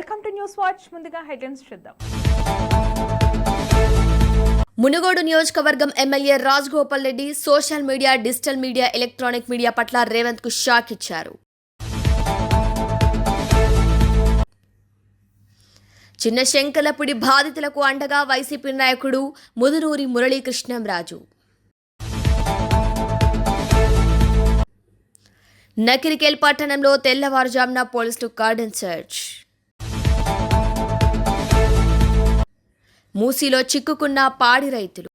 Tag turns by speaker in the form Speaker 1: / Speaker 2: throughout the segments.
Speaker 1: Welcome to news watch. ముందుగా headlines చూద్దాం.
Speaker 2: మునుగోడు నియోజకవర్గం MLA Rajagopal Reddy social media digital media electronic media పట్ల రేవంత్కు షాక్ ఇచ్చారు. చిన్న శంకలపుడి బాధితులకు అండగా వైసీపీ నాయకుడు ముదునూరి మురళీకృష్ణంరాజు నకిరికేల్ పట్టణంలో తెల్లవారుజామున పోలీసులు కార్డన్ సెర్చ్. మూసీలో చిక్కుకున్న పాడి రైతులు.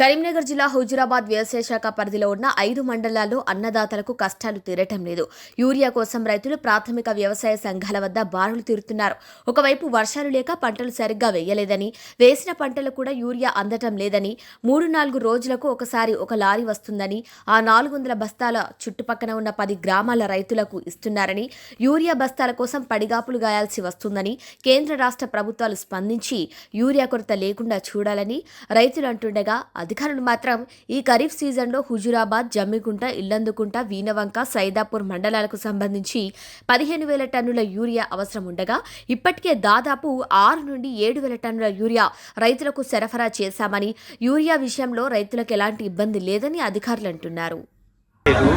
Speaker 2: కరీంనగర్ జిల్లా హుజురాబాద్ వ్యవసాయ శాఖ పరిధిలో ఉన్న ఐదు మండలాల్లో అన్నదాతలకు కష్టాలు తీరటం లేదు. యూరియా కోసం రైతులు ప్రాథమిక వ్యవసాయ సంఘాల వద్ద బారులు తీరుతున్నారు. ఒకవైపు వర్షాలు లేక పంటలు సరిగ్గా వేయలేదని వేసిన పంటలు కూడా యూరియా అందటం లేదని మూడు నాలుగు రోజులకు ఒకసారి ఒక లారీ వస్తుందని ఆ నాలుగు వందల బస్తాల చుట్టుపక్కన ఉన్న పది గ్రామాల రైతులకు ఇస్తున్నారని యూరియా బస్తాల కోసం పడిగాపులు గాయాల్సి వస్తుందని కేంద్ర రాష్ట్ర ప్రభుత్వాలు స్పందించి యూరియా కొరత లేకుండా చూడాలని రైతులు అంటుండగా అధికారులు మాత్రం ఈ ఖరీఫ్ సీజన్లో హుజురాబాద్ జమ్మిగుంట ఇల్లందుకుంట వీనవంక సైదాపూర్ మండలాలకు సంబంధించి పదిహేను వేల టన్నుల యూరియా అవసరం ఉండగా ఇప్పటికే దాదాపు ఆరు నుండి ఏడు వేల టన్నుల యూరియా రైతులకు సరఫరా చేశామని యూరియా విషయంలో రైతులకు ఎలాంటి ఇబ్బంది లేదని అధికారులు అంటున్నారు.
Speaker 3: లేదు.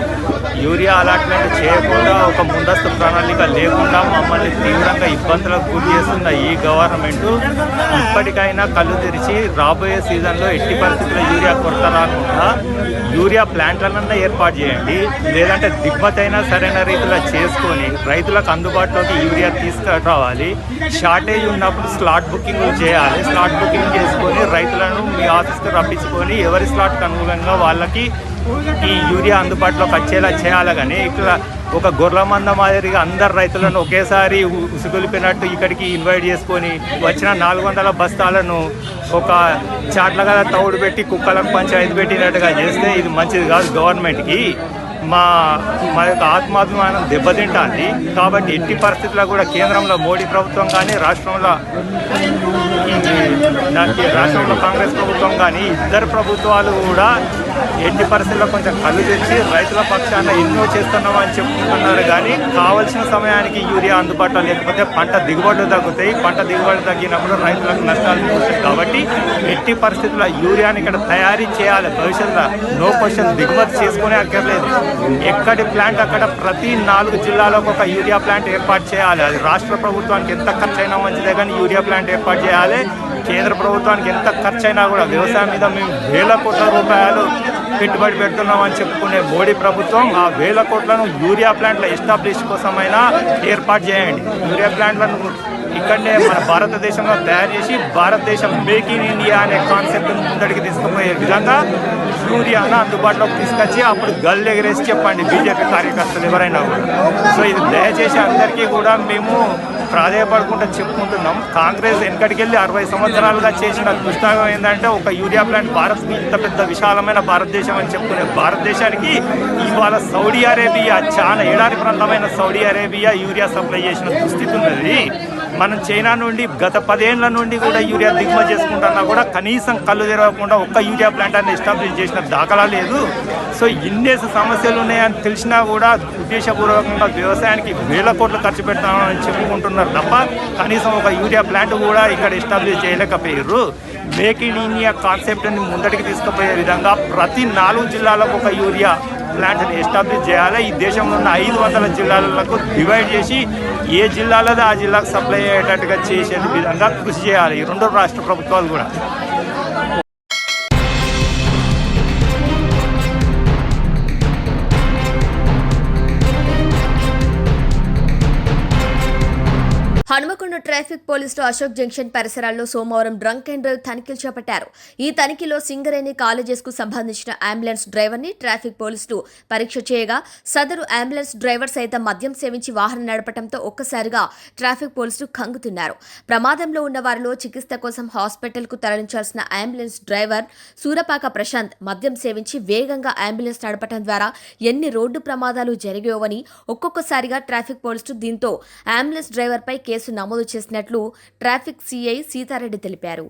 Speaker 3: యూరియా అలాట్మెంట్ చేయకుండా ఒక ముందస్తు ప్రణాళిక లేకుండా మమ్మల్ని తీవ్రంగా ఇబ్బందులకు గురి చేస్తున్న ఈ గవర్నమెంట్ ఇప్పటికైనా కళ్ళు తెరిచి రాబోయే సీజన్లో ఎట్టి పరిస్థితుల్లో యూరియా కొరత రాకుండా యూరియా ప్లాంట్లనన్నా ఏర్పాటు చేయండి. లేదంటే దిగుమతి సరైన రీతిలో చేసుకొని రైతులకు అందుబాటులోకి యూరియా తీసుకురావాలి. షార్టేజ్ ఉన్నప్పుడు స్లాట్ బుకింగ్ చేయాలి. స్లాట్ బుకింగ్ చేసుకొని రైతులను మీ ఆఫీస్కి రప్పించుకొని ఎవరి స్లాట్కి అనుగుణంగా వాళ్ళకి ఈ యూరియా అందుబాటులోకి వచ్చేలా చేయాలి కానీ ఇట్లా ఒక గొర్రెల మంద మాదిరిగా అందరు రైతులను ఒకేసారి ఉ- ఉసుగొలిపినట్టు ఇక్కడికి ఇన్వైట్ చేసుకొని వచ్చిన నాలుగు వందల బస్తాలను ఒక చాట్లగా తౌడు పెట్టి కుక్కలకు పంచాయతీ పెట్టినట్టుగా చేస్తే ఇది మంచిది కాదు గవర్నమెంట్కి. మా మా యొక్క ఆత్మాభిమానం దెబ్బతింటుంది. కాబట్టి ఎట్టి పరిస్థితుల్లో కూడా కేంద్రంలో మోడీ ప్రభుత్వం కానీ రాష్ట్రంలో రాష్ట్రంలో కాంగ్రెస్ ప్రభుత్వం కానీ ఇద్దరు ప్రభుత్వాలు కూడా ఎట్టి పరిస్థితుల్లో కొంచెం కళ్ళు తెచ్చి రైతుల పక్షాన ఎన్నో చేస్తున్నామని చెప్పుకుంటున్నారు కానీ కావలసిన సమయానికి యూరియా అందుబాటులో లేకపోతే పంట దిగుబడులు తగ్గుతాయి. పంట దిగుబడి తగ్గినప్పుడు రైతులకు నష్టాలు జరుగుతాయి కాబట్టి ఎట్టి పరిస్థితుల్లో యూరియాని ఇక్కడ తయారీ చేయాలి. భవిష్యత్తులో నో క్వశ్చన్ దిగుమతి చేసుకునే అక్కర్లేదు. ఎక్కడి ప్లాంట్ అక్కడ ప్రతి నాలుగు జిల్లాలకు ఒక యూరియా ప్లాంట్ ఏర్పాటు చేయాలి. అది రాష్ట్ర ప్రభుత్వానికి ఎంత ఖర్చు అయినా మంచిదే కానీ యూరియా ప్లాంట్ ఏర్పాటు చేయాలి. కేంద్ర ప్రభుత్వానికి ఎంత ఖర్చు అయినా కూడా వ్యవసాయం మీద మేము వేల కోట్ల రూపాయలు పెట్టుబడి పెడుతున్నామని చెప్పుకునే మోడీ ప్రభుత్వం ఆ వేల కోట్లను యూరియా ప్లాంట్ల ఎస్టాబ్లిష్ కోసమైనా ఏర్పాటు చేయండి. యూరియా ప్లాంట్లను ఇక్కడనే మన భారతదేశంలో తయారు చేసి భారతదేశం మేక్ ఇన్ ఇండియా అనే కాన్సెప్ట్ ముందడికి తీసుకుపోయే విధంగా యూరియాను అందుబాటులోకి తీసుకొచ్చి అప్పుడు గల్ ఎగరేసి చెప్పండి బీజేపీ కార్యకర్తలు ఎవరైనా కూడా. సో ఇది దయచేసి అందరికీ కూడా మేము ప్రాధాయపడకుండా చెప్పుకుంటున్నాం. కాంగ్రెస్ వెనకటికి వెళ్ళి అరవై సంవత్సరాలుగా చేసిన దుష్టాగం ఏంటంటే ఒక యూరియా ప్లాంట్ భారత్ ఇంత పెద్ద విశాలమైన భారతదేశం అని చెప్పుకునే భారతదేశానికి ఇవాళ సౌదీ అరేబియా చాలా ఏడాది ప్రాంతమైన సౌదీ అరేబియా యూరియా సప్లై చేసిన దుస్థితి ఉన్నది. మనం చైనా నుండి గత పదేళ్ళ నుండి కూడా యూరియా దిగుమతి చేసుకుంటున్నా కూడా కనీసం కళ్ళు తెరవకుండా ఒక్క యూరియా ప్లాంట్ అని ఎస్టాబ్లిష్ చేసిన దాఖలా లేదు. సో ఇన్నేస సమస్యలు ఉన్నాయని తెలిసినా కూడా ఉద్దేశపూర్వకంగా వ్యవసాయానికి వేల కోట్లు ఖర్చు పెడతామని చెప్పుకుంటున్నారు తప్ప కనీసం ఒక యూరియా ప్లాంట్ కూడా ఇక్కడ ఎస్టాబ్లిష్ చేయలేకపోయారు. మేక్ ఇన్ ఇండియా కాన్సెప్ట్ని ముందటికి తీసుకుపోయే విధంగా ప్రతి నాలుగు జిల్లాలకు ఒక యూరియా ప్లాంట్ని ఎస్టాబ్లిష్ చేయాలి. ఈ దేశంలో ఉన్న ఐదు వందల జిల్లాలకు డివైడ్ చేసి ఏ జిల్లాలో ఆ జిల్లాకు సప్లై అయ్యేటట్టుగా చేసే విధంగా కృషి చేయాలి. ఈ రెండు రాష్ట్ర ప్రభుత్వాలు కూడా.
Speaker 2: హనుమకొండ ట్రాఫిక్ పోలీసులు అశోక్ జంక్షన్ పరిసరాల్లో సోమవారం డ్రంక్ అండ్ డ్రైవ్ తనిఖీలు చేపట్టారు. ఈ తనిఖీలో సింగరేణి కాలేజెస్కు సంబంధించిన అంబులెన్స్ డ్రైవర్ని ట్రాఫిక్ పోలీసులు పరీక్ష చేయగా సదరు అంబులెన్స్ డ్రైవర్ సైతం మద్యం సేవించి వాహనం నడపడంతో ఒక్కసారిగా ట్రాఫిక్ పోలీసులు కంగుతున్నారు. ప్రమాదంలో ఉన్న వారిలో చికిత్స కోసం హాస్పిటల్కు తరలించాల్సిన అంబులెన్స్ డ్రైవర్ సూరపాక ప్రశాంత్ మద్యం సేవించి వేగంగా అంబులెన్స్ నడపడం ద్వారా ఎన్ని రోడ్డు ప్రమాదాలు జరిగాయోవని ఒక్కొక్కసారిగా ట్రాఫిక్ పోలీసులు దీంతో అంబులెన్స్ డ్రైవర్ పై కేసు నమోదు చేసినట్లు ట్రాఫిక్ సీఐ సీతారెడ్డి తెలిపారు.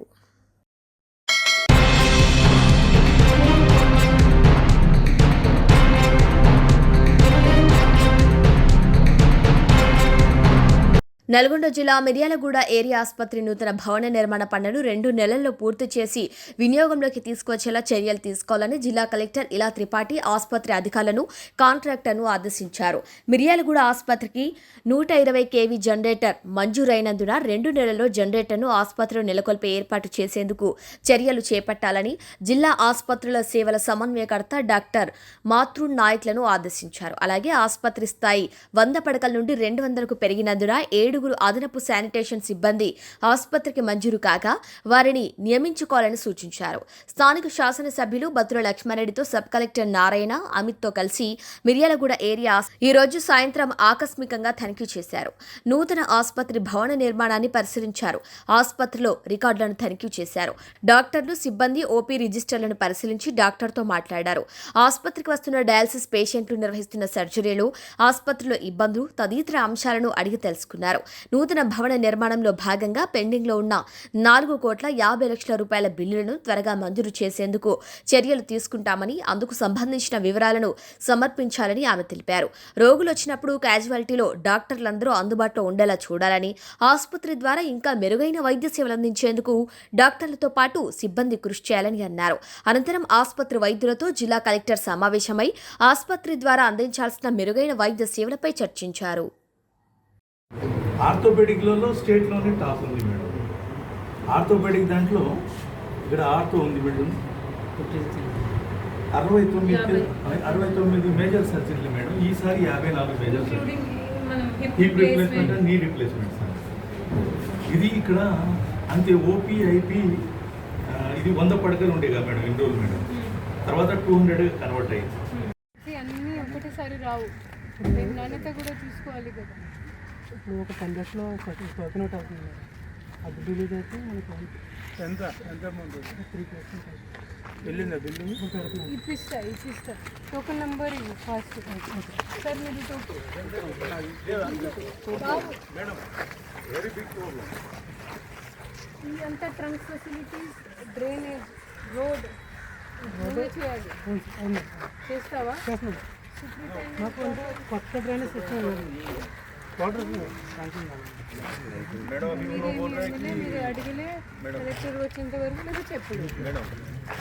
Speaker 2: నల్గొండ జిల్లా మిర్యాలగూడ ఏరియా ఆసుపత్రి నూతన భవన నిర్మాణ పనులు రెండు నెలల్లో పూర్తి చేసి వినియోగంలోకి తీసుకొచ్చేలా చర్యలు తీసుకోవాలని జిల్లా కలెక్టర్ ఇలా త్రిపాఠి ఆసుపత్రి అధికారులను కాంట్రాక్టర్ను ఆదేశించారు. మిర్యాలగూడ ఆసుపత్రికి నూట ఇరవై కేవీ జనరేటర్ మంజూరైనందున రెండు నెలల్లో జనరేటర్ను ఆసుపత్రిలో నెలకొల్పే ఏర్పాటు చేసేందుకు చర్యలు చేపట్టాలని జిల్లా ఆసుపత్రుల సేవల సమన్వయకర్త డాక్టర్ మాతృ నాయక్లను ఆదేశించారు. అలాగే ఆసుపత్రి స్థాయి వంద పడకల నుండి రెండు వందలకు పెరిగినందున ఏడు ఏడుగురు అదనపు శానిటేషన్ సిబ్బంది ఆసుపత్రికి మంజూరు కాగా వారిని నియమించుకోవాలని సూచించారు. స్థానిక శాసనసభ్యులు బత్తుల లక్ష్మారెడ్డితో సబ్ కలెక్టర్ నారాయణ అమిత్తో కలిసి మిర్యాలగూడ ఏరియా ఈ రోజు సాయంత్రం ఆకస్మికంగా తనిఖీ చేశారు. నూతన ఆసుపత్రి భవన నిర్మాణాన్ని పరిశీలించారు. ఆసుపత్రిలో రికార్డులను తనిఖీ చేశారు. డాక్టర్లు సిబ్బంది ఓపీ రిజిస్టర్లను పరిశీలించి డాక్టర్తో మాట్లాడారు. ఆసుపత్రికి వస్తున్న డయాలసిస్ పేషెంట్లు నిర్వహిస్తున్న సర్జరీలు ఆసుపత్రిలో ఇబ్బందులు తదితర అంశాలను అడిగి తెలుసుకున్నారు. నూతన భవన నిర్మాణంలో భాగంగా పెండింగ్లో ఉన్న నాలుగు కోట్ల యాభై లక్షల రూపాయల బిల్లులను త్వరగా మంజూరు చేసేందుకు చర్యలు తీసుకుంటామని అందుకు సంబంధించిన వివరాలను సమర్పించాలని ఆమె తెలిపారు. రోగులు వచ్చినప్పుడు క్యాజువాలిటీలో డాక్టర్లందరూ అందుబాటులో ఉండేలా చూడాలని ఆసుపత్రి ద్వారా ఇంకా మెరుగైన వైద్య సేవలు అందించేందుకు డాక్టర్లతో పాటు సిబ్బంది కృషి చేయాలని అన్నారు. అనంతరం ఆసుపత్రి వైద్యులతో జిల్లా కలెక్టర్ సమావేశమై ఆసుపత్రి ద్వారా అందించాల్సిన మెరుగైన వైద్య సేవలపై చర్చించారు.
Speaker 4: ఆర్థోపెడిక్లలో స్టేట్లోనే టాప్ ఉంది మేడం. ఆర్థోపెడిక్ దాంట్లో ఇక్కడ ఆర్థో ఉంది మేడం. అరవై తొమ్మిది అరవై తొమ్మిది మేజర్ సర్జరీలు మేడం. ఈసారి యాభై నాలుగు major surgery hip replacement and knee replacement sir ఇది ఇక్కడ అంతే ఓపీ ఐపీ ఇది వంద పడకలు ఉండే కదా మేడం రోజులు మేడం. తర్వాత టూ హండ్రెడ్ కన్వర్ట్ అయ్యింది.
Speaker 5: ఇది అన్నీ ఒకటేసారి రావు. నాణ్యత కూడా చూసుకోవాలి కదా.
Speaker 6: ఇప్పుడు ఒక టెన్ డేస్లో కోకోనట్ అవుతుంది మేడం. అది రిలీజ్ అయితే మనకి
Speaker 4: ఎంత? ఎంత? ముందు
Speaker 6: త్రీ పర్సెంట్
Speaker 4: వెళ్ళిందా బిల్డింగ్
Speaker 5: ఇప్పిస్తా ఇప్పిస్తా. Token number fast. సార్ మీరు ఈ అంతా ట్రంక్ ఫెసిలిటీస్ డ్రైనేజ్ రోడ్ చేయాలి. చేస్తావా?
Speaker 6: కొత్త డ్రైనేజ్ సిస్టమ్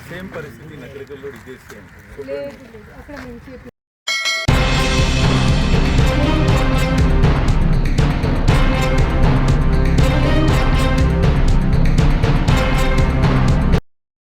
Speaker 4: సేమ్ పరిస్థితి నగరికల్లో ఇది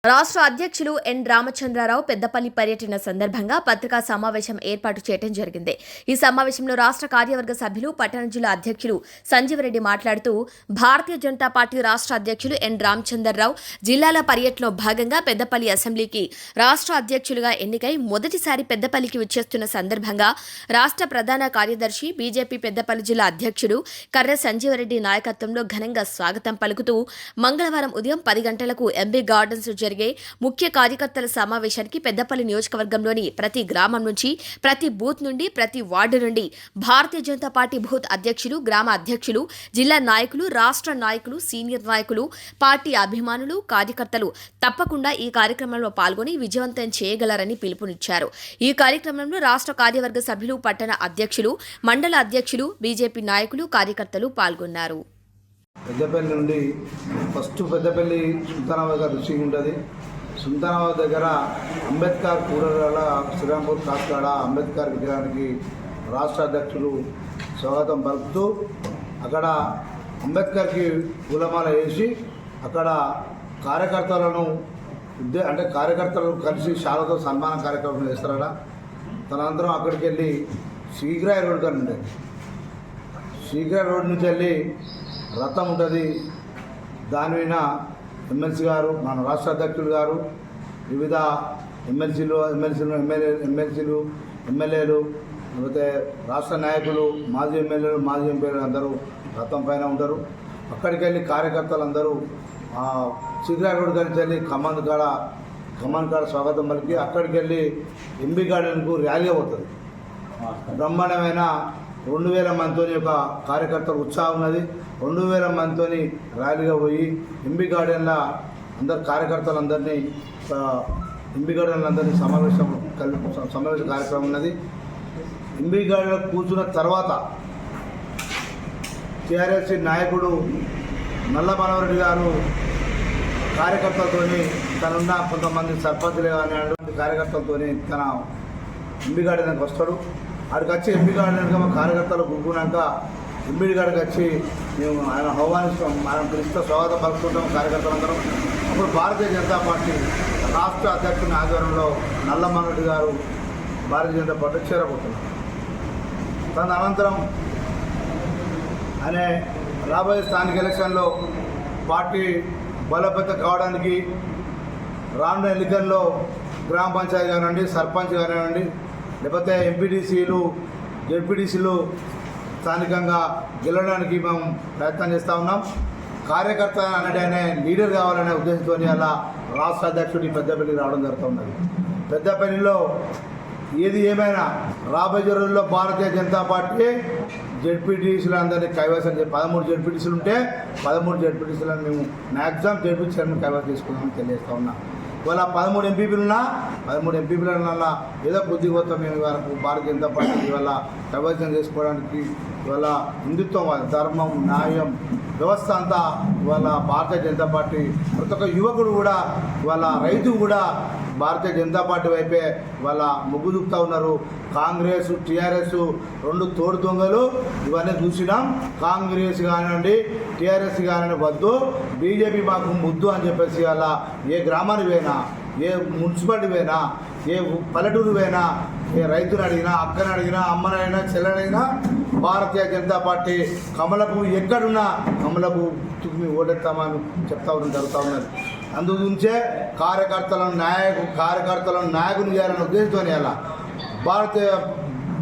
Speaker 2: రాష్ట్ర అధ్యక్షులు ఎన్ రామచంద్రారావు పెద్దపల్లి పర్యటన సందర్భంగా పత్రికా సమావేశం ఏర్పాటు చేయడం జరిగింది. ఈ సమావేశంలో రాష్ట్ర కార్యవర్గ సభ్యులు పట్టణ జిల్లా అధ్యక్షులు సంజీవరెడ్డి మాట్లాడుతూ భారతీయ జనతా పార్టీ రాష్ట్ర అధ్యక్షులు ఎన్ రామచంద్రరావు జిల్లాల పర్యటనలో భాగంగా పెద్దపల్లి అసెంబ్లీకి రాష్ట్ర అధ్యక్షులుగా ఎన్నికై మొదటిసారి పెద్దపల్లికి విచ్చేస్తున్న సందర్భంగా రాష్ట్ర ప్రధాన కార్యదర్శి బీజేపీ పెద్దపల్లి జిల్లా అధ్యక్షుడు కర్ర సంజీవరెడ్డి నాయకత్వంలో ఘనంగా స్వాగతం పలుకుతూ మంగళవారం ఉదయం పది గంటలకు ఎంబీ గార్డెన్స్ జరిగే ముఖ్య కార్యకర్తల సమావేశానికి పెద్దపల్లి నియోజకవర్గంలోని ప్రతి గ్రామం నుంచి ప్రతి బూత్ నుండి ప్రతి వార్డు నుండి భారతీయ జనతా పార్టీ బూత్ అధ్యక్షులు గ్రామ అధ్యక్షులు జిల్లా నాయకులు రాష్ట్ర నాయకులు సీనియర్ నాయకులు పార్టీ అభిమానులు కార్యకర్తలు తప్పకుండా ఈ కార్యక్రమంలో పాల్గొని విజయవంతం చేయగలరని పిలుపునిచ్చారు. ఈ కార్యక్రమంలో రాష్ట్ర కార్యవర్గ సభ్యులు పట్టణ అధ్యక్షులు మండల అధ్యక్షులు బీజేపీ నాయకులు కార్యకర్తలు పాల్గొన్నారు.
Speaker 7: పెద్దపల్లి నుండి ఫస్ట్ పెద్దపల్లి సుల్తానాబాద్ గారు రుచి ఉంటుంది. సుల్తానాబాద్ దగ్గర అంబేద్కర్ కూరల శ్రీరాంపూర్ కాస్కాడ అంబేద్కర్ విగ్రహానికి రాష్ట్ర అధ్యక్షులు స్వాగతం పలుకుతూ అక్కడ అంబేద్కర్కి పూలమాల వేసి అక్కడ కార్యకర్తలను ఉద్దే అంటే కార్యకర్తలు కలిసి శాలతో సన్మాన కార్యక్రమం చేస్తారట. తనంతరం అక్కడికి వెళ్ళి శీఘ్ర రోడ్ కానీ ఉండేది శీఘ్ర రోడ్ నుంచి వెళ్ళి రథం ఉంటుంది. దాని మీద ఎమ్మెల్సీ గారు మన రాష్ట్ర అధ్యక్షుడు గారు వివిధ ఎమ్మెల్సీలు ఎమ్మెల్సీలు ఎమ్మెల్యే ఎమ్మెల్సీలు ఎమ్మెల్యేలు లేకపోతే రాష్ట్ర నాయకులు మాజీ ఎమ్మెల్యేలు మాజీ ఎంపీలు అందరూ రథం పైన ఉంటారు. అక్కడికి వెళ్ళి కార్యకర్తలు అందరూ సిగ్రా రోడ్ వెళ్ళి ఖమ్మం కాడ ఖమ్మం కాడ స్వాగతం పలికి అక్కడికి వెళ్ళి ఎంబీ గార్డెన్కు ర్యాలీ అవుతుంది బ్రహ్మాండమైన రెండు వేల మందితో ఒక కార్యకర్తలు ఉత్సాహం ఉన్నది. రెండు వేల మందితో ర్యాలీగా పోయి ఎంబీ గార్డెన్లో అందరు కార్యకర్తలందరినీ ఎంబీ గార్డెన్లందరినీ సమావేశం కల్ సమావేశ కార్యక్రమం ఉన్నది. ఎంబీ గార్డెన్లో కూర్చున్న తర్వాత టీఆర్ఎస్ నాయకుడు నల్ల మనోహరెడ్డి గారు కార్యకర్తలతోని తనున్న కొంతమంది సర్పంచులు కానీ అటువంటి కార్యకర్తలతోని తన ఎంబీ గార్డెన్కి వస్తాడు. అక్కడికి వచ్చి ఎంపీ గార్డెన్కి మా కార్యకర్తలు గుగ్గునాక ఎంపీ గారికి వచ్చి మేము ఆయన ఆహ్వానిస్తాం మనం పిలిస్తే స్వాగతం పలుకుంటాం కార్యకర్తలందరం. అప్పుడు భారతీయ జనతా పార్టీ రాష్ట్ర అధ్యక్షుని ఆధ్వర్యంలో నల్ల గారు భారతీయ జనతా పార్టీ చేరబోతున్నారు. తన అనంతరం అనే రాబోయే స్థానిక ఎలక్షన్లో పార్టీ బలోపేతం కావడానికి రానున్న ఎన్నికల్లో గ్రామ పంచాయతీ కానివ్వండి సర్పంచ్ కానివ్వండి లేకపోతే ఎంపీడీసీలు జెడ్పీడీసీలు స్థానికంగా గెలవడానికి మేము ప్రయత్నం చేస్తూ ఉన్నాం. కార్యకర్త అనేటనే లీడర్ కావాలనే ఉద్దేశంతో అలా రాష్ట్ర అధ్యక్షుడి పెద్దపల్లి రావడం జరుగుతున్నది పెద్దపల్లిలో ఏది ఏమైనా రాబోయే రోజుల్లో భారతీయ జనతా పార్టీ జెడ్పీటీసీలు అందరినీ కైవసం చే పదమూడు జెడ్పీటీసీలు ఉంటే పదమూడు జెడ్పీటీసీలను మేము మ్యాక్సిమం జెడ్పీటీసీలను కైవసం చేసుకుందామని తెలియజేస్తా ఉన్నాం. ఇవాళ పదమూడు ఎంపీపీలు ఉన్నా పదమూడు ఎంపీపీల ఏదో కొద్ది కొత్త మేము ఇవాళ భారతీయ జనతా పార్టీ ఇవాళ కైవసం చేసుకోవడానికి ఇవాళ హిందుత్వం ధర్మం న్యాయం వ్యవస్థ అంతా ఇవాళ భారతీయ జనతా పార్టీ ప్రతి ఒక్క యువకుడు కూడా ఇవాళ రైతు కూడా భారతీయ జనతా పార్టీ వైపే వాళ్ళ మొగ్గు చూపుతా ఉన్నారు. కాంగ్రెస్ టీఆర్ఎస్ రెండు తోడు దొంగలు. ఇవన్నీ చూసినాం. కాంగ్రెస్ కానివ్వండి టీఆర్ఎస్ కానివ్వండి వద్దు. బీజేపీ మాకు ముద్దు అని చెప్పేసి వాళ్ళ ఏ గ్రామానికి పోయినా ఏ మున్సిపాలిటీ పోయినా ఏ పల్లెటూరు పోయినా ఏ రైతును అడిగినా అక్కని అడిగినా అమ్మనైనా చెల్లనైనా భారతీయ జనతా పార్టీ కమలకు ఎక్కడున్నా కమలకు తుమ్మి ఓటెత్తామని చెప్తా ఉండడం జరుగుతూ ఉన్నది అందుగురించే కార్యకర్తలను నాయకు కార్యకర్తలను నాయకులు చేయాలనే ఉద్దేశంతో అలా. భారతీయ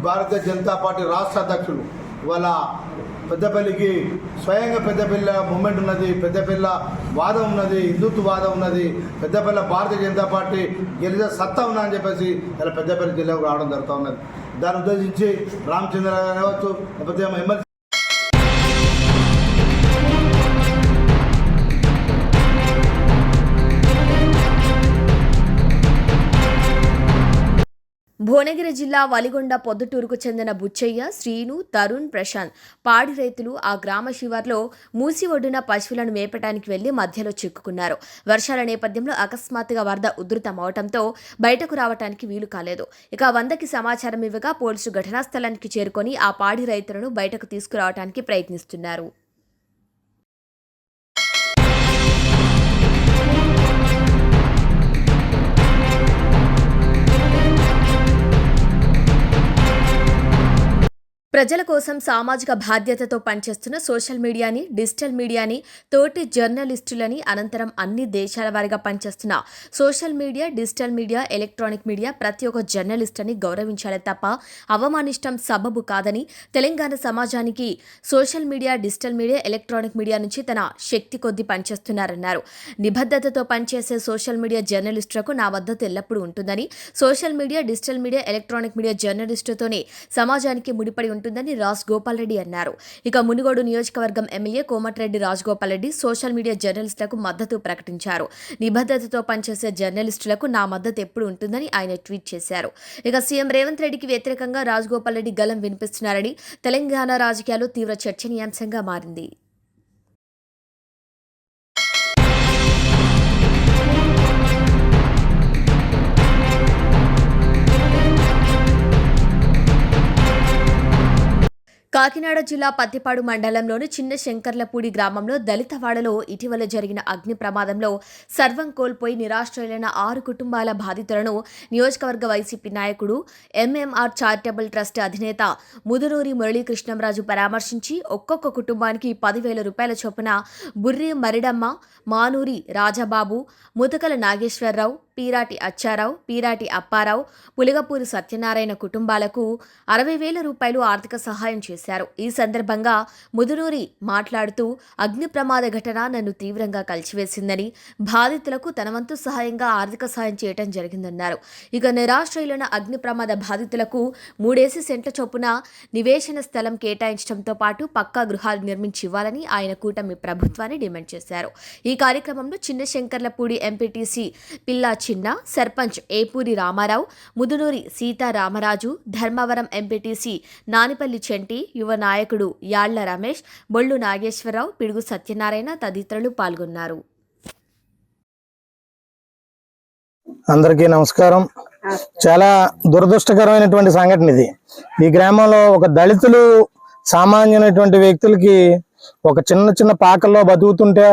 Speaker 7: భారతీయ జనతా పార్టీ రాష్ట్ర అధ్యక్షులు. ఇవాళ పెద్దపల్లికి స్వయంగా పెద్దపల్లి మూమెంట్ ఉన్నది పెద్దపల్లి వాదం ఉన్నది హిందుత్వ వాదం ఉన్నది. పెద్దపల్లి భారతీయ జనతా పార్టీ గెలిచే సత్తా ఉన్నా అని చెప్పేసి ఇలా పెద్దపల్లి జిల్లాకు రావడం జరుగుతూ ఉన్నది. దాన్ని ఉద్దేశించి రామచంద్ర గారు కావచ్చు లేకపోతే ఎమ్మెల్సీ
Speaker 2: భువనగిరి జిల్లా వలిగొండ పొద్దుటూరుకు చెందిన బుచ్చయ్య శ్రీను తరుణ్ ప్రశాంత్ పాడి రైతులు ఆ గ్రామ శివార్లో మూసి ఒడ్డున పశువులను మేపటానికి వెళ్ళి మధ్యలో చిక్కుకున్నారు. వర్షాల నేపథ్యంలో అకస్మాత్తుగా వరద ఉధృతమవటంతో బయటకు రావటానికి వీలు కాలేదు. ఇక వందకి సమాచారం ఇవ్వగా పోలీసులు ఘటనా స్థలానికి చేరుకొని ఆ పాడి రైతులను బయటకు తీసుకురావడానికి ప్రయత్నిస్తున్నారు. ప్రజల కోసం సామాజిక బాధ్యతతో పనిచేస్తున్న సోషల్ మీడియాని డిజిటల్ మీడియాని తోటి జర్నలిస్టులని అనంతరం అన్ని దేశాల వారిగా పనిచేస్తున్న social media digital media electronic media ప్రతి ఒక్క జర్నలిస్ట్ అని గౌరవించాలి తప్ప అవమానిష్టం సబబు కాదని తెలంగాణ సమాజానికి social media digital media electronic media నుంచి తన శక్తి కొద్దీ పనిచేస్తున్నారన్నారు. నిబద్ధతతో పనిచేసే సోషల్ మీడియా జర్నలిస్టులకు నా మద్దతు ఎల్లప్పుడూ ఉంటుందని social media digital media electronic media జర్నలిస్టుతోనే సమాజానికి ముడిపడి ఉంటుందని రాజ్ గోపాల్ రెడ్డి అన్నారు. ఇక మునుగోడు నియోజకవర్గం MLA Komatireddy Raj Gopal Reddy social media జర్నలిస్టులకు మద్దతు ప్రకటించారు. నిబద్ధతతో పనిచేసే జర్నలిస్టులకు నా మద్దతు ఎప్పుడు ఉంటుందని ఆయన ట్వీట్ చేశారు. ఇక సీఎం రేవంత్ రెడ్డికి వ్యతిరేకంగా రాజ్ గోపాల్ రెడ్డి గలం వినిపిస్తున్నారని తెలంగాణ రాజకీయాల్లో తీవ్ర చర్చనీయాంశంగా మారింది. కాకినాడ జిల్లా పత్తిపాడు మండలంలోని చిన్న శంకర్లపూడి గ్రామంలో దళితవాడలో ఇటీవల జరిగిన అగ్ని ప్రమాదంలో సర్వం కోల్పోయి నిరాశ్రయులైన ఆరు కుటుంబాల బాధితులను నియోజకవర్గ వైసీపీ నాయకుడు ఎంఎంఆర్ చారిటబుల్ ట్రస్ట్ అధినేత ముదునూరి మురళీకృష్ణంరాజు పరామర్శించి ఒక్కొక్క కుటుంబానికి పదివేల రూపాయల చొప్పున బుర్రి మరిడమ్మ మానూరి రాజబాబు ముతకల నాగేశ్వరరావు పీరాటి అచ్చారావు పీరాటి అప్పారావు పులిగపూరి సత్యనారాయణ కుటుంబాలకు అరవై వేల రూపాయలు ఆర్థిక సహాయం చేశారు. ఈ సందర్భంగా ముదునూరి మాట్లాడుతూ అగ్ని ప్రమాద ఘటన నన్ను తీవ్రంగా కలిచివేసిందని బాధితులకు తన వంతు సహాయంగా ఆర్థిక సహాయం చేయటం జరిగిందన్నారు. ఇక నిరాశ్రయులైన అగ్ని ప్రమాద బాధితులకు మూడేసి సెంట్ల చొప్పున నివేశన స్థలం కేటాయించడంతో పాటు పక్కా గృహాలు నిర్మించి ఇవ్వాలని ఆయన కూటమి ప్రభుత్వాన్ని డిమాండ్ చేశారు. ఈ కార్యక్రమంలో చిన్న శంకర్లపూడి ఎంపీటీసీ పిల్లా చిన్న సర్పంచ్ ఏపూరి రామారావు ముదునూరి సీతారామరాజు ధర్మవరం ఎంపీటీసీ నానిపల్లి చెంటి యువ నాయకుడు యాళ్ళ రమేష్ బొళ్ళు నాగేశ్వరరావు పిడుగు సత్యనారాయణ తదితరులు పాల్గొన్నారు.
Speaker 8: అందరికీ నమస్కారం. చాలా దురదృష్టకరమైనటువంటి సంఘటన ఇది. ఈ గ్రామంలో ఒక దళితులు సామాన్యమైనటువంటి వ్యక్తులకి ఒక చిన్న చిన్న పాకల్లో బతుకుతుంటే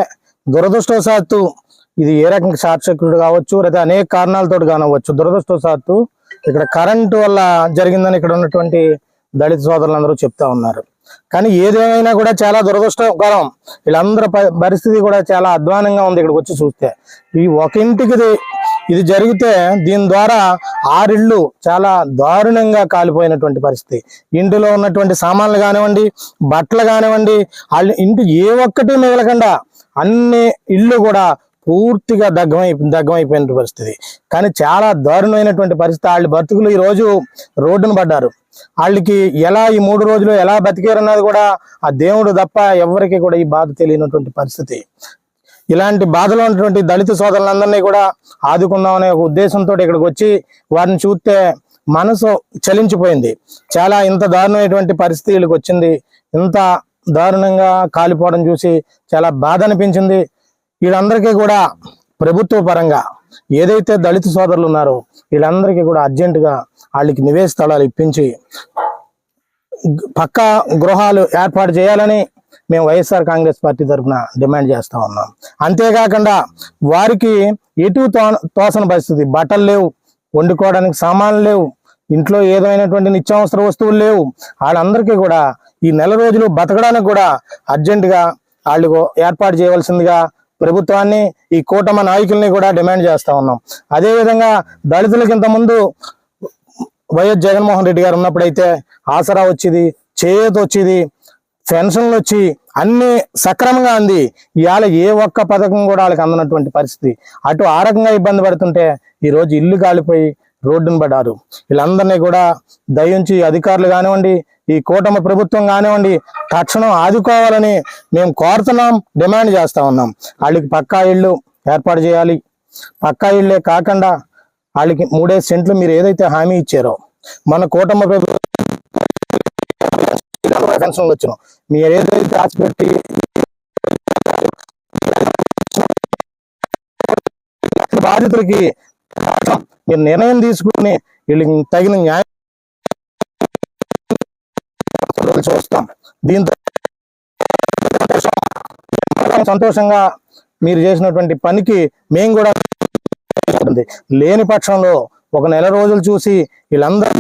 Speaker 8: దురదృష్టవశాత్తు ఇది ఏ రకంగా షార్ట్ సర్క్యూట్ కావచ్చు లేదా అనేక కారణాలతో కానవచ్చు దురదృష్టవశాత్తు ఇక్కడ కరెంటు వల్ల జరిగిందని ఇక్కడ ఉన్నటువంటి దళిత సోదరులందరూ చెప్తా ఉన్నారు. కానీ ఏదేమైనా కూడా చాలా దురదృష్టకరం. వీళ్ళందరి పరిస్థితి కూడా చాలా అధ్వానంగా ఉంది ఇక్కడికి వచ్చి చూస్తే. ఈ ఒక ఇంటికి ఇది ఇది జరిగితే దీని ద్వారా ఆరిళ్ళు చాలా దారుణంగా కాలిపోయినటువంటి పరిస్థితి. ఇంటిలో ఉన్నటువంటి సామాన్లు కానివ్వండి బట్టలు కానివ్వండి వాళ్ళ ఇంటి ఏ ఒక్కటి మిగలకుండా అన్ని ఇళ్ళు కూడా పూర్తిగా దగ్గమై దగ్గమైపోయిన పరిస్థితి. కానీ చాలా దారుణమైనటువంటి పరిస్థితి. వాళ్ళ బతుకులు ఈ రోజు రోడ్డున పడ్డారు. వాళ్ళకి ఎలా ఈ మూడు రోజులు ఎలా బతికారన్నది కూడా ఆ దేవుడు తప్ప ఎవరికి కూడా ఈ బాధ తెలియనటువంటి పరిస్థితి. ఇలాంటి బాధలో ఉన్నటువంటి దళిత సోదరులందరినీ కూడా ఆదుకుందామనే ఒక ఉద్దేశంతో ఇక్కడికి వచ్చి వారిని చూస్తే మనసు చలించిపోయింది. చాలా ఇంత దారుణమైనటువంటి పరిస్థితి వీళ్ళకి వచ్చింది. ఇంత దారుణంగా కాలిపోవడం చూసి చాలా బాధ అనిపించింది. వీళ్ళందరికీ కూడా ప్రభుత్వ పరంగా ఏదైతే దళిత సోదరులు ఉన్నారో వీళ్ళందరికీ కూడా అర్జెంటుగా వాళ్ళకి నివేశ స్థలాలు ఇప్పించి పక్కా గృహాలు ఏర్పాటు చేయాలని మేము వైఎస్ఆర్ కాంగ్రెస్ పార్టీ తరఫున డిమాండ్ చేస్తూ ఉన్నాం. అంతేకాకుండా వారికి ఎటు తో- పరిస్థితి. బట్టలు లేవు వండుకోవడానికి సామాన్లు లేవు ఇంట్లో ఏదైనటువంటి నిత్యావసర వస్తువులు లేవు. వాళ్ళందరికీ కూడా ఈ నెల రోజులు బతకడానికి కూడా అర్జెంటుగా వాళ్ళకు ఏర్పాటు చేయవలసిందిగా ప్రభుత్వాన్ని ఈ కూటమి నాయకుల్ని కూడా డిమాండ్ చేస్తా ఉన్నాం. అదేవిధంగా దళితులకి ఇంతకుముందు వైఎస్ జగన్మోహన్ రెడ్డి గారు ఉన్నప్పుడైతే ఆసరా వచ్చేది చేయూత వచ్చేది పెన్షన్లు వచ్చి అన్ని సక్రమంగా అంది. ఇవాళ ఏ ఒక్క పథకం కూడా వాళ్ళకి అందనటువంటి పరిస్థితి. అటు ఆ రకంగా ఇబ్బంది పడుతుంటే ఈరోజు ఇల్లు కాలిపోయి రోడ్డును పడారు వీళ్ళందరినీ కూడా దయించి అధికారులు కానివ్వండి ఈ కూటమి ప్రభుత్వం కానివ్వండి తక్షణం ఆదుకోవాలని మేము కోరుతున్నాం డిమాండ్ చేస్తా ఉన్నాం. వాళ్ళకి పక్కా ఇళ్ళు ఏర్పాటు చేయాలి. పక్కా ఇళ్ళే కాకుండా వాళ్ళకి మూడేసి సెంట్లు మీరు ఏదైతే హామీ ఇచ్చారో మన కూటమి ప్రభుత్వం పెన్షన్లు వచ్చిన. మీరు ఏదైతే ఆశ పెట్టి బాధితులకి మీరు నిర్ణయం తీసుకుని వీళ్ళకి తగిన న్యాయం చూస్తాం. దీంతో సంతోషంగా మీరు చేసినటువంటి పనికి మేము కూడా లేని పక్షంలో ఒక నెల రోజులు చూసి వీళ్ళందరూ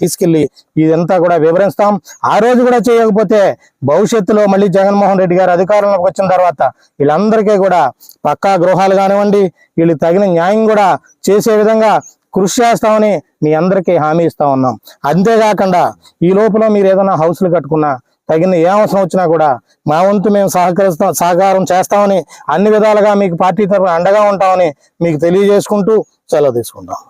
Speaker 8: తీసుకెళ్ళి ఇదంతా కూడా వివరిస్తాం. ఆ రోజు కూడా చేయకపోతే భవిష్యత్తులో మళ్ళీ జగన్మోహన్ రెడ్డి గారు అధికారంలోకి వచ్చిన తర్వాత వీళ్ళందరికీ కూడా పక్కా గృహాలు కానివ్వండి వీళ్ళు తగిన న్యాయం కూడా చేసే విధంగా కృషి చేస్తామని మీ అందరికీ హామీ ఇస్తా ఉన్నాం. అంతేకాకుండా ఈ లోపల మీరు ఏదైనా హౌస్లు కట్టుకున్నా తగిన ఏ అవసరం వచ్చినా కూడా మా వంతు మేము సహకరిస్తాం సహకారం చేస్తామని అన్ని విధాలుగా మీకు పార్టీ తరఫున అండగా ఉంటామని మీకు తెలియజేసుకుంటూ సెలవు తీసుకుంటాం.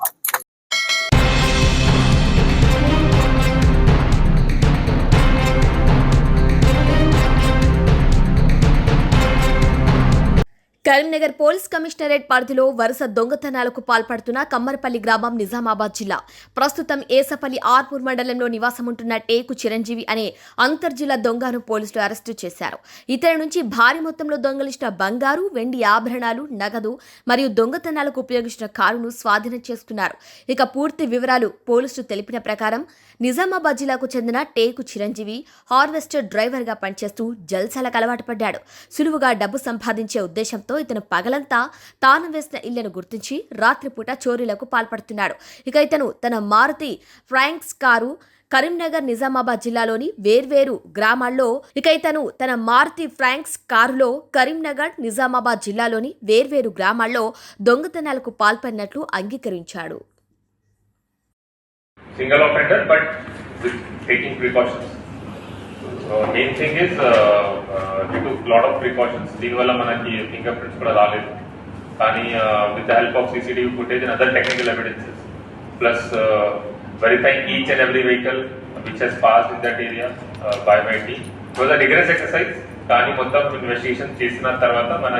Speaker 2: కరీంనగర్ పోలీస్ కమిషనరేట్ పరిధిలో వరుస దొంగతనాలకు పాల్పడుతున్న కమ్మరపల్లి గ్రామం నిజామాబాద్ జిల్లా. ప్రస్తుతం ఏసపల్లి ఆర్పూర్ మండలంలో నివాసముంటున్న టేకు చిరంజీవి అనే అంతర్జిల్లా దొంగను పోలీసులు అరెస్టు చేశారు. ఇతని నుంచి భారీ మొత్తంలో దొంగలించిన బంగారు వెండి ఆభరణాలు నగదు మరియు దొంగతనాలకు ఉపయోగించిన కారును స్వాధీనం చేసుకున్నారు. ఇక పూర్తి వివరాలు పోలీసులు తెలిపిన ప్రకారం నిజామాబాద్ జిల్లాకు చెందిన టేకు చిరంజీవి హార్వెస్టర్ డ్రైవర్గా పనిచేస్తూ జల్సాలకు అలవాటు పడ్డాడు. సులువుగా డబ్బు సంపాదించే ఉద్దేశంతో ఇతను పగలంతా తాను వేసిన ఇళ్ళను గుర్తించి రాత్రిపూట చోరీలకు పాల్పడుతున్నాడు. ఇక ఇతను తన మారుతి ఫ్రాంక్స్ కారు కరీంనగర్ నిజామాబాద్ జిల్లాలోని వేర్వేరు గ్రామాల్లో ఇక ఇతను తన మారుతి ఫ్రాంక్స్ కారులో కరీంనగర్ నిజామాబాద్ జిల్లాలోని వేర్వేరు గ్రామాల్లో దొంగతనాలకు పాల్పడినట్లు అంగీకరించాడు.
Speaker 9: Single offender, but with taking precautions So main thing is uh, uh, we took lot of precautions. దీనివల్ల మనకి ఫింగర్ ప్రింట్స్ కూడా రాలేదు కానీ with the help of CCTV footage and other technical evidences plus verifying each and every vehicle which has pass in that area by my team it was a rigorous exercise కానీ మొత్తం investigation చేసిన తర్వాత మన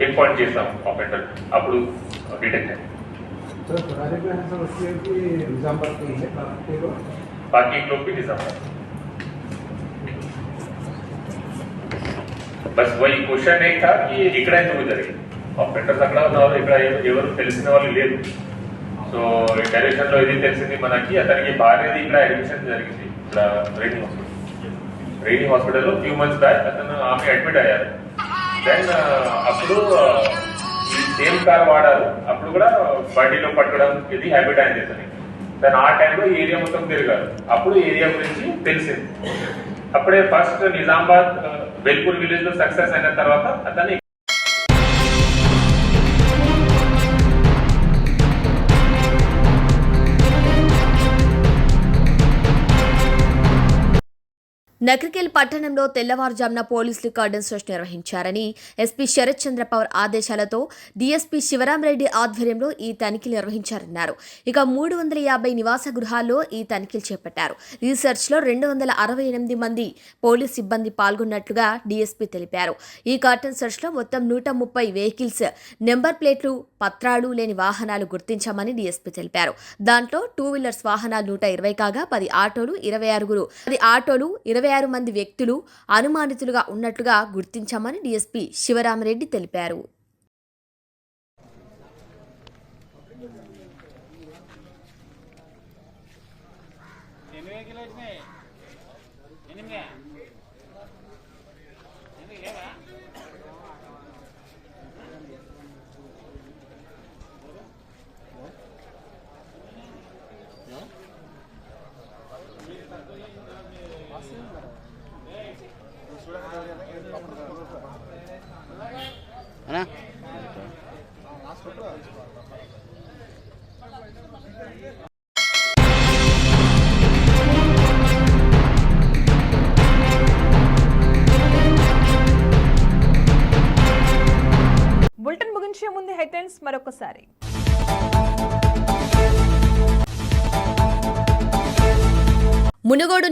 Speaker 9: pin point చేస్తాం operator అప్పుడు detect అయింది बाकी लोग भी नहीं బస్ వై క్వశ్చన్ ఏం था कि ఇక్కడ ఎందుకు జరిగింది ఆపరేటర్స్ అక్కడ ఉన్నారు ఇక్కడ ఎవ- ఎవరు తెలిసిన వాళ్ళు లేదు సో డైరెక్షన్లో ఇది తెలిసింది మనకి అతనికి భార్యది ఇక్కడ అడ్మిషన్ జరిగింది ఇక్కడ రెయినీ హాస్పిటల్ రెయినీ హాస్పిటల్లో ఫ్యూ మంత్స్ బ్యాక్ అతను ఆమె అడ్మిట్ అయ్యారు దెన్ అప్పుడు ఆ, ఈ సేమ్ కార్ వాడారు అప్పుడు కూడా బండిలో పట్టడం ఇది హ్యాబిట్ అయింది అతనికి దాని ఆ టైంలో ఏరియా మొత్తం తిరిగారు అప్పుడు ఏరియా గురించి తెలిసింది అప్పుడే ఫస్ట్ నిజామాబాద్ వెల్పూర్ విలేజ్లో సక్సెస్ అయిన తర్వాత అతన్ని
Speaker 2: నగరికెల్ పట్టణంలో తెల్లవారుజామున పోలీసులు కార్డన్ సెర్చ్ నిర్వహించారని ఎస్పీ శరత్ చంద్ర పవర్ ఆదేశాలతో డీఎస్పీ శివరామరెడ్డి ఆధ్వర్యంలో ఈ తనిఖీలు నిర్వహించారన్నారు. ఇక మూడు వందల యాభై నివాస గృహాల్లో ఈ తనిఖీలు చేపట్టారు. ఈ సెర్చ్లో రెండు వందల అరవై ఎనిమిది మంది పోలీస్ సిబ్బంది పాల్గొన్నట్లుగా డీఎస్పీ తెలిపారు. ఈ కార్టన్ సెర్చ్లో మొత్తం నూట ముప్పై వెహికల్స్ నెంబర్ ప్లేట్లు పత్రాలు లేని వాహనాలు గుర్తించామని డీఎస్పీ తెలిపారు. దాంట్లో టూ వీలర్స్ వాహనాలు నూట ఇరవై కాగా పది ఆటోలు ఇరవై ఆరుగురు పది ఆటోలు ఇరవై ఆరు మంది వ్యక్తులు అనుమానితులుగా ఉన్నట్లుగా గుర్తించామని డీఎస్పీ శివరామరెడ్డి తెలిపారు.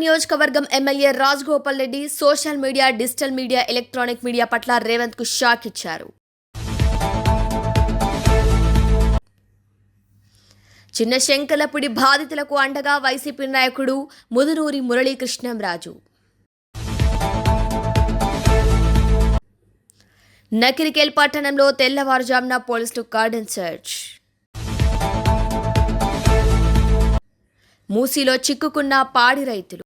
Speaker 2: నియోజకవర్గం MLA Rajagopal Reddy social media digital media electronic media పట్ల రేవంత్కు షాక్ ఇచ్చారు. చిన్న శంకలపుడి బాధితులకు అండగా వైసీపీ నాయకుడు ముదునూరి మురళీకృష్ణంరాజు. నకిరికేల్ పట్టణంలో తెల్లవారుజామున పోలీసులు గార్డెన్ సెర్చ్. మూసీలో చిక్కుకున్న పాడి రైతులు.